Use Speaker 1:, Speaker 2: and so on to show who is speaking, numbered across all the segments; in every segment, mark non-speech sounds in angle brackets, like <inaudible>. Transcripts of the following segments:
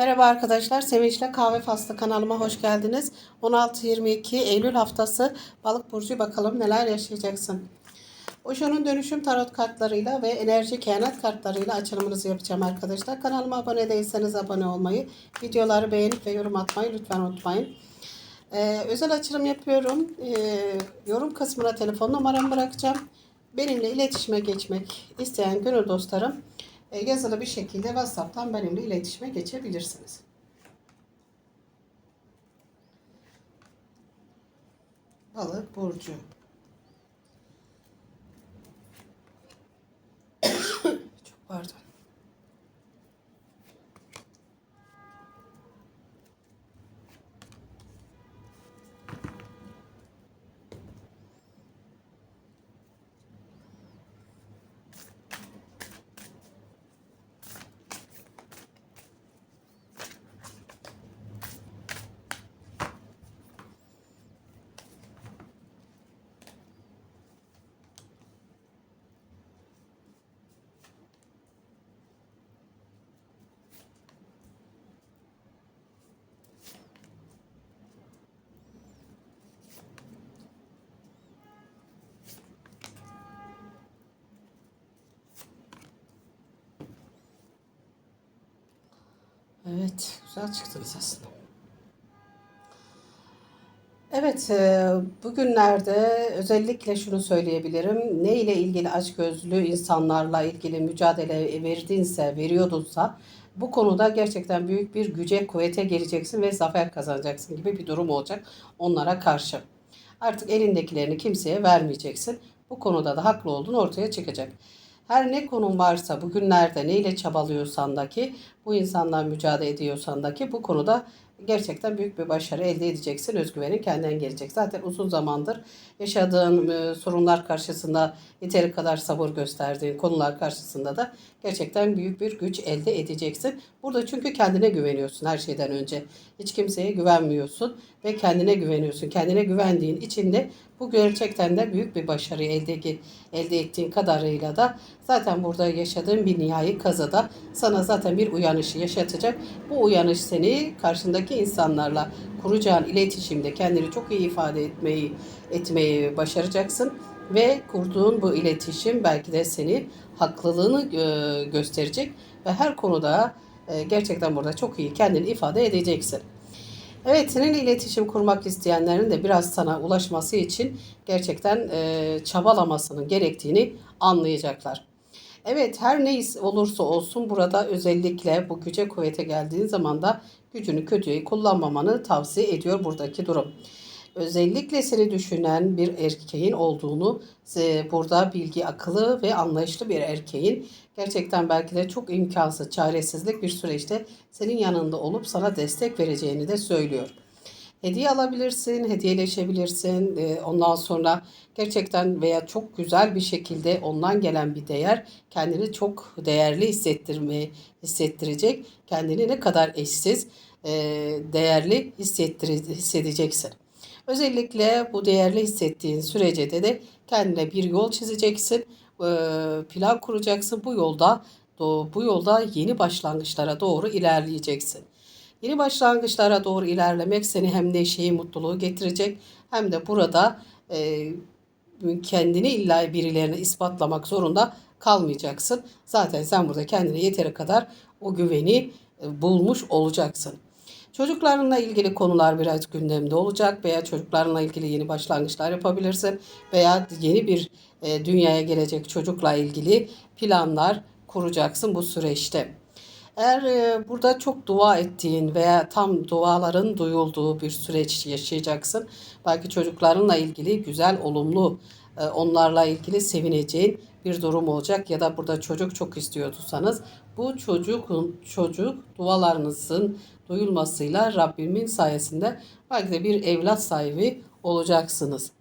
Speaker 1: Merhaba arkadaşlar, Sevinç'le Kahve Faslı kanalıma hoş geldiniz. 16-22 Eylül haftası Balık Burcu bakalım neler yaşayacaksın. Oşo'nun dönüşüm tarot kartlarıyla ve enerji kehanet kartlarıyla açılımınızı yapacağım arkadaşlar. Kanalıma abone değilseniz abone olmayı, videoları beğenip ve yorum atmayı lütfen unutmayın. Ee, özel açılım yapıyorum. Ee, yorum kısmına telefon numaramı bırakacağım. Benimle iletişime geçmek isteyen gönül dostlarım yazılı bir şekilde WhatsApp'tan benimle iletişime geçebilirsiniz. Balık burcu. <coughs> Çok pardon. Evet, güzel çıktınız aslında. Evet, e, bugünlerde özellikle şunu söyleyebilirim. Ne ile ilgili açgözlü insanlarla ilgili mücadele verdiğinse, veriyordunsa bu konuda gerçekten büyük bir güce, kuvvete geleceksin ve zafer kazanacaksın gibi bir durum olacak onlara karşı. Artık elindekilerini kimseye vermeyeceksin. Bu konuda da haklı olduğun ortaya çıkacak. Her ne konum varsa bugünlerde neyle çabalıyorsan da ki bu insanlar mücadele ediyorsan da ki bu konuda gerçekten büyük bir başarı elde edeceksin. Özgüvenin kendinden gelecek. Zaten uzun zamandır yaşadığın e, sorunlar karşısında yeteri kadar sabır gösterdiğin konular karşısında da gerçekten büyük bir güç elde edeceksin. Burada çünkü kendine güveniyorsun her şeyden önce. Hiç kimseye güvenmiyorsun ve kendine güveniyorsun. Kendine güvendiğin için de bu gerçekten de büyük bir başarı elde, elde ettiğin kadarıyla da zaten burada yaşadığın bir nihai kazada sana zaten bir uyanışı yaşatacak. Bu uyanış seni karşındaki insanlarla kuracağın iletişimde kendini çok iyi ifade etmeyi etmeyi başaracaksın ve kurduğun bu iletişim belki de seni haklılığını e, gösterecek ve her konuda e, gerçekten burada çok iyi kendini ifade edeceksin. Evet, seninle iletişim kurmak isteyenlerin de biraz sana ulaşması için gerçekten e, çabalamasının gerektiğini anlayacaklar. Evet, her ne olursa olsun burada özellikle bu güce kuvvete geldiğin zaman da gücünü kötüye kullanmamanı tavsiye ediyor buradaki durum. Özellikle seni düşünen bir erkeğin olduğunu, e, burada bilgi, akıllı ve anlayışlı bir erkeğin gerçekten belki de çok imkansız, çaresizlik bir süreçte senin yanında olup sana destek vereceğini de söylüyor. Hediye alabilirsin, hediyeleşebilirsin. E, ondan sonra gerçekten veya çok güzel bir şekilde ondan gelen bir değer kendini çok değerli hissettirmeye hissettirecek. Kendini ne kadar eşsiz, e, değerli hissedeceksin. Özellikle bu değerli hissettiğin sürece de de kendine bir yol çizeceksin, e, plan kuracaksın. Bu yolda bu yolda yeni başlangıçlara doğru ilerleyeceksin. Yeni başlangıçlara doğru ilerlemek seni hem neşeyi, mutluluğu getirecek hem de burada e, kendini illa birilerine ispatlamak zorunda kalmayacaksın. Zaten sen burada kendine yeteri kadar o güveni e, bulmuş olacaksın. Çocuklarınla ilgili konular biraz gündemde olacak veya çocuklarınla ilgili yeni başlangıçlar yapabilirsin veya yeni bir e, dünyaya gelecek çocukla ilgili planlar kuracaksın bu süreçte. Eğer e, burada çok dua ettiğin veya tam duaların duyulduğu bir süreç yaşayacaksın. Belki çocuklarınla ilgili güzel, olumlu, e, onlarla ilgili sevineceğin bir durum olacak ya da burada çocuk çok istiyorsanız bu çocuk çocuk dualarınızın duyulmasıyla Rabbimin sayesinde belki de bir evlat sahibi olacaksınız.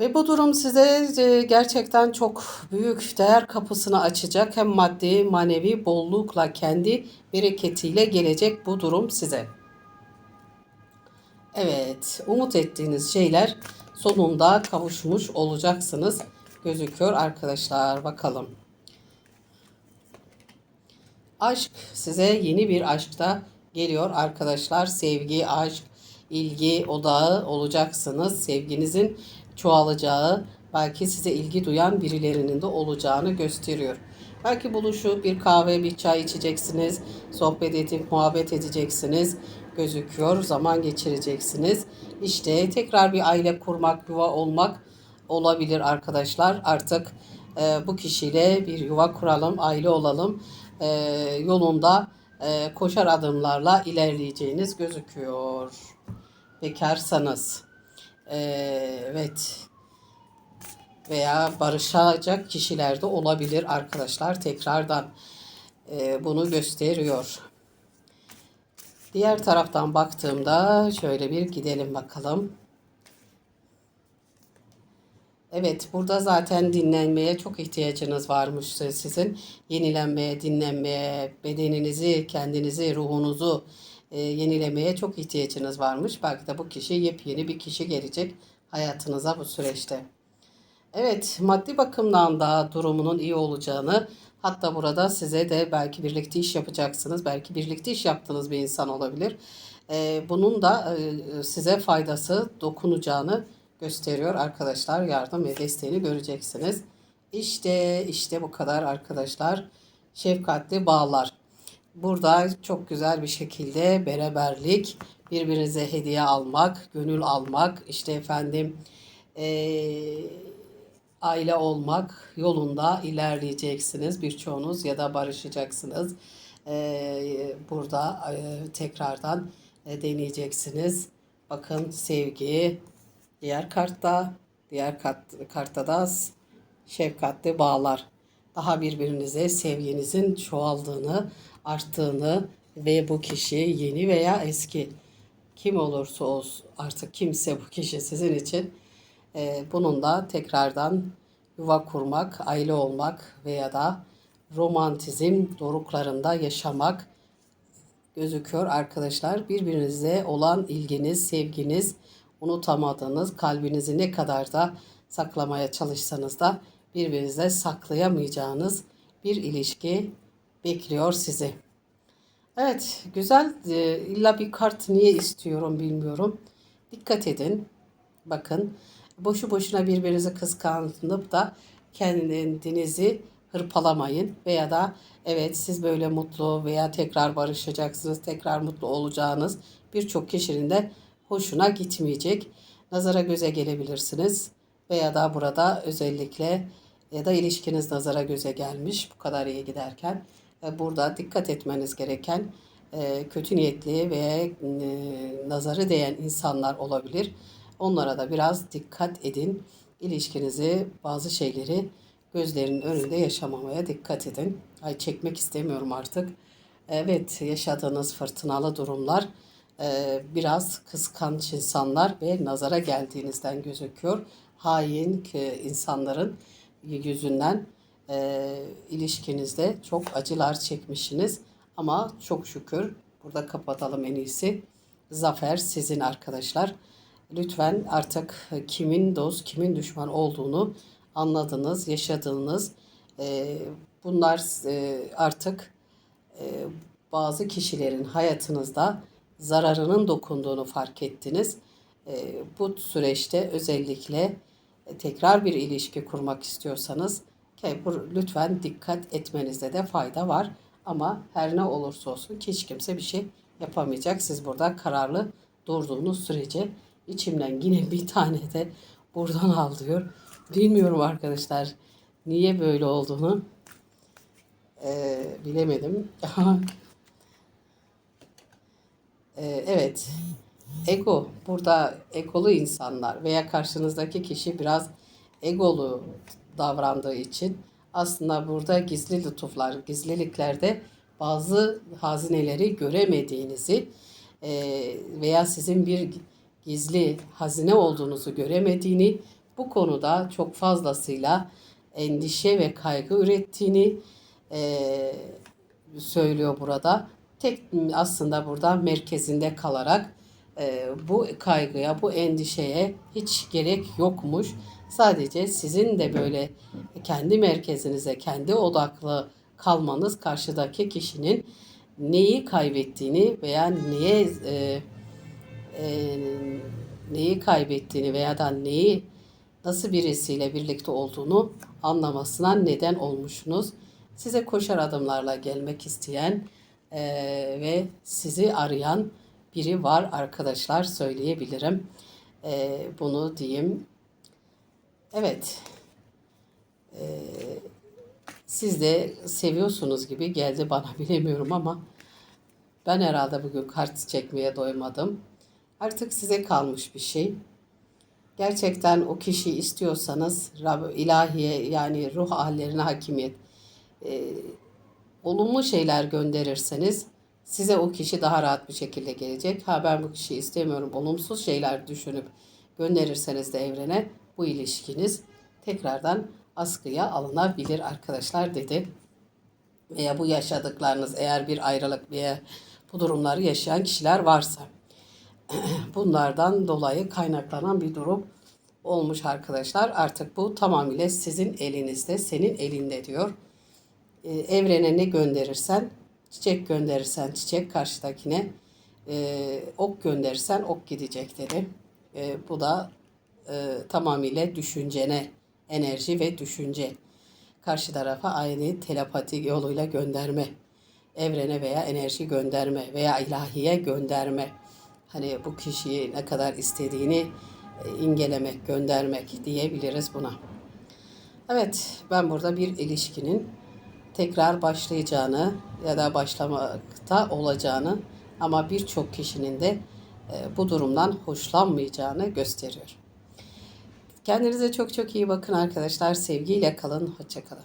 Speaker 1: Ve bu durum size e, gerçekten çok büyük değer kapısını açacak. Hem maddi manevi bollukla kendi bereketiyle gelecek bu durum size. Evet, umut ettiğiniz şeyler sonunda kavuşmuş olacaksınız gözüküyor arkadaşlar. Bakalım. Aşk size yeni bir aşkta geliyor arkadaşlar. Sevgi, aşk, ilgi odağı olacaksınız. Sevginizin çoğalacağı, belki size ilgi duyan birilerinin de olacağını gösteriyor. Belki buluşup bir kahve, bir çay içeceksiniz, sohbet edip muhabbet edeceksiniz gözüküyor. Zaman geçireceksiniz. İşte tekrar bir aile kurmak, yuva olmak olabilir arkadaşlar. Artık e, bu kişiyle bir yuva kuralım, aile olalım e, yolunda e, koşar adımlarla ilerleyeceğiniz gözüküyor. Bekarsanız. E, evet. Veya barışacak kişiler de olabilir arkadaşlar. Tekrardan e, bunu gösteriyor. Diğer taraftan baktığımda şöyle bir gidelim bakalım. Evet, burada zaten dinlenmeye çok ihtiyacınız varmış sizin. Yenilenmeye, dinlenmeye, bedeninizi, kendinizi, ruhunuzu e, yenilemeye çok ihtiyacınız varmış. Belki de bu kişi yepyeni bir kişi gelecek hayatınıza bu süreçte. Evet, maddi bakımdan da durumunun iyi olacağını, hatta burada size de belki birlikte iş yapacaksınız, belki birlikte iş yaptığınız bir insan olabilir. E, bunun da e, size faydası dokunacağını gösteriyor arkadaşlar. Yardım ve desteğini göreceksiniz. İşte işte bu kadar arkadaşlar. Şefkatli bağlar. Burada çok güzel bir şekilde beraberlik, birbirinize hediye almak, gönül almak, işte efendim eee, aile olmak yolunda ilerleyeceksiniz. Birçoğunuz ya da barışacaksınız. Eee, burada eee, tekrardan e, deneyeceksiniz. Bakın sevgi, Diğer kartta, diğer kart, kartta da şefkatli bağlar. Daha birbirinize sevginizin çoğaldığını, arttığını ve bu kişi yeni veya eski kim olursa olsun artık kimse bu kişi sizin için e, bunun da tekrardan yuva kurmak, aile olmak veya da romantizm doruklarında yaşamak gözüküyor arkadaşlar. Birbirinize olan ilginiz, sevginiz, unutamadığınız, kalbinizi ne kadar da saklamaya çalışsanız da birbirinize saklayamayacağınız bir ilişki bekliyor sizi. Evet, güzel. Ee, illa bir kart niye istiyorum bilmiyorum. Dikkat edin. Bakın, boşu boşuna birbirinizi kıskanıp da kendinizi hırpalamayın veya da evet siz böyle mutlu veya tekrar barışacaksınız, tekrar mutlu olacağınız birçok kişinin de hoşuna gitmeyecek. Nazara göze gelebilirsiniz veya da burada özellikle ya da ilişkiniz nazara göze gelmiş bu kadar iyi giderken e, burada dikkat etmeniz gereken e, kötü niyetli ve e, nazarı değen insanlar olabilir. Onlara da biraz dikkat edin. İlişkinizi bazı şeyleri gözlerinin önünde yaşamamaya dikkat edin. Ay çekmek istemiyorum artık. Evet yaşadığınız fırtınalı durumlar biraz kıskanç insanlar ve nazara geldiğinizden gözüküyor. Hain insanların yüzünden e, ilişkinizde çok acılar çekmişsiniz. Ama çok şükür burada kapatalım en iyisi. Zafer sizin arkadaşlar. Lütfen artık kimin dost, kimin düşman olduğunu anladınız, yaşadığınız. E, bunlar e, artık e, bazı kişilerin hayatınızda zararının dokunduğunu fark ettiniz. E, bu süreçte özellikle tekrar bir ilişki kurmak istiyorsanız lütfen dikkat etmenizde de fayda var. Ama her ne olursa olsun hiç kimse bir şey yapamayacak. Siz burada kararlı durduğunuz sürece içimden yine <laughs> bir tane de buradan al diyor. Bilmiyorum arkadaşlar niye böyle olduğunu ee, bilemedim. Ee, <laughs> evet. Ego. Burada egolu insanlar veya karşınızdaki kişi biraz egolu davrandığı için aslında burada gizli lütuflar, gizliliklerde bazı hazineleri göremediğinizi e, veya sizin bir gizli hazine olduğunuzu göremediğini, bu konuda çok fazlasıyla endişe ve kaygı ürettiğini e, söylüyor burada tek aslında burada merkezinde kalarak bu kaygıya, bu endişeye hiç gerek yokmuş. Sadece sizin de böyle kendi merkezinize, kendi odaklı kalmanız karşıdaki kişinin neyi kaybettiğini veya neye e, e, neyi kaybettiğini veya da neyi nasıl birisiyle birlikte olduğunu anlamasına neden olmuşsunuz. Size koşar adımlarla gelmek isteyen e, ve sizi arayan biri var arkadaşlar söyleyebilirim. E, bunu diyeyim. Evet. E, siz de seviyorsunuz gibi geldi bana <laughs> bilemiyorum ama ben herhalde bugün kart çekmeye doymadım. Artık size kalmış bir şey. Gerçekten o kişiyi istiyorsanız Rab, ilahiye yani ruh hallerine hakimiyet e, olumlu şeyler gönderirseniz size o kişi daha rahat bir şekilde gelecek. Ha ben bu kişiyi istemiyorum olumsuz şeyler düşünüp gönderirseniz de evrene bu ilişkiniz tekrardan askıya alınabilir arkadaşlar dedi. Veya bu yaşadıklarınız eğer bir ayrılık veya bu durumları yaşayan kişiler varsa <clears throat> bunlardan dolayı kaynaklanan bir durum olmuş arkadaşlar. Artık bu tamamıyla sizin elinizde, senin elinde diyor. Ee, evrene ne gönderirsen, çiçek gönderirsen çiçek karşıdakine, e, ok gönderirsen ok gidecek dedi. E, bu da e, tamamıyla düşüncene, enerji ve düşünce. Karşı tarafa aynı telepati yoluyla gönderme. Evrene veya enerji gönderme veya ilahiye gönderme. Hani bu kişiyi ne kadar istediğini e, imgelemek, göndermek diyebiliriz buna. Evet, ben burada bir ilişkinin tekrar başlayacağını ya da başlamakta olacağını ama birçok kişinin de e, bu durumdan hoşlanmayacağını gösteriyor. Kendinize çok çok iyi bakın arkadaşlar. Sevgiyle kalın, hoşça kalın.